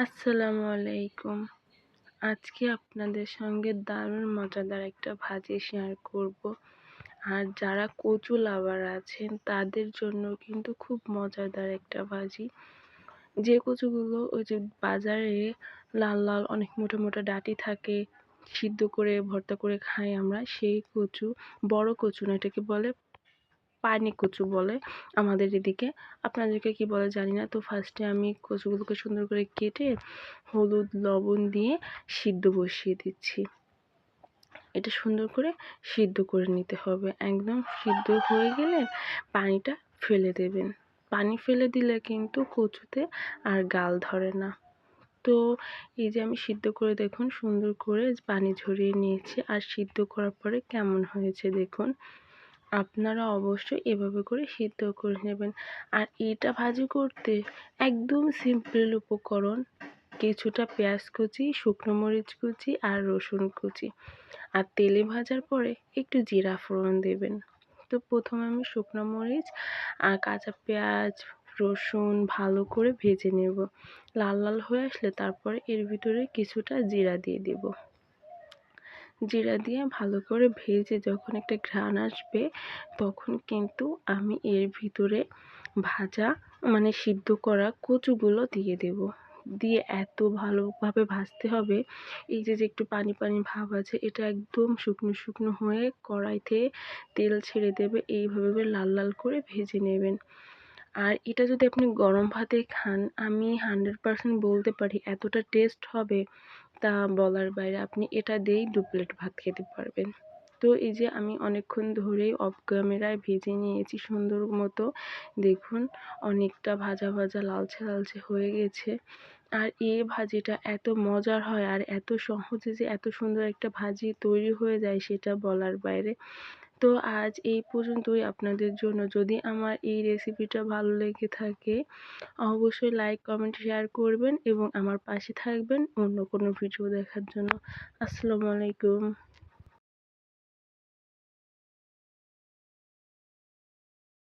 আসসালামু আলাইকুম। আজকে আপনাদের সঙ্গে দারুণ মজাদার একটা ভাজি শেয়ার করব। আর যারা কচু লাভার আছেন, তাদের জন্য কিন্তু খুব মজাদার একটা ভাজি। যে কচুগুলো ওই যে বাজারে লাল লাল অনেক মোটা মোটা ডাটি থাকে, সিদ্ধ করে, ভর্তা করে খাই আমরা, সেই কচু, বড় কচু না, এটাকে বলে পানি কচু বলে আমাদের এদিকে। আপনাদেরকে কি বলে জানি না। তো ফার্স্টে আমি কচুগুলোকে সুন্দর করে কেটে হলুদ, লবণ দিয়ে সিদ্ধ বসিয়ে দিচ্ছি। এটা সুন্দর করে সিদ্ধ করে নিতে হবে। একদম সিদ্ধ হয়ে গেলে পানিটা ফেলে দেবেন। পানি ফেলে দিলে কিন্তু কচুতে আর গাল ধরে না। তো এই যে আমি সিদ্ধ করে দেখুন, সুন্দর করে পানি ঝরিয়ে নিয়েছি। আর সিদ্ধ করার পরে কেমন হয়েছে দেখুন। আপনারা অবশ্যই এভাবে করে সিদ্ধ করে নেবেন। আর এটা ভাজি করতে একদম সিম্পল উপকরণ, কিছুটা পেঁয়াজ কুচি, শুকনো মরিচ কুচি আর রসুন কুচি। আর তেলে ভাজার পরে একটু জিরা ফোড়ন দেবেন। তো প্রথমে আমি শুকনো মরিচ আর কাঁচা পেঁয়াজ, রসুন ভালো করে ভেজে নেব। লাল লাল হয়ে আসলে তারপরে এর ভিতরে কিছুটা জিরা দিয়ে দেব। জিরা দিয়ে ভালো করে ভেজে যখন একটা ঘ্রাণ আসবে, তখন কিন্তু আমি এর ভিতরে ভাজা মানে সিদ্ধ করা কচুগুলো দিয়ে দেব। দিয়ে এত ভালোভাবে ভাজতে হবে, এই যে যে একটু পানি পানি ভাব আছে, এটা একদম শুকনো শুকনো হয়ে কড়াইতে তেল ছেড়ে দেবে, এইভাবে লাল লাল করে ভেজে নেবেন। আর এটা যদি আপনি গরম ভাতে খান, আমি হান্ড্রেড পারসেন্ট বলতে পারি এতটা টেস্ট হবে তা বলার বাইরে আপনি এটা দিয়েই দু প্লেট ভাত খেতে পারবেন। তো এই যে আমি অনেকক্ষণ ধরেই অফ ক্যামেরায় ভেজে নিয়েছি সুন্দর মতো। দেখুন অনেকটা ভাজা ভাজা লালচে লালচে হয়ে গেছে। আর এই ভাজিটা এত মজার হয় আর এত সহজে যে এত সুন্দর একটা ভাজি তৈরি হয়ে যায় সেটা বলার বাইরে। তো আজ এই পর্যন্তই আপনাদের জন্য। যদি আমার এই রেসিপিটা ভালো লেগে থাকে, অবশ্যই লাইক কমেন্ট শেয়ার করবেন এবং আমার পাশে থাকবেন অন্য কোনো ভিডিও দেখার জন্য। আসসালামু আলাইকুম।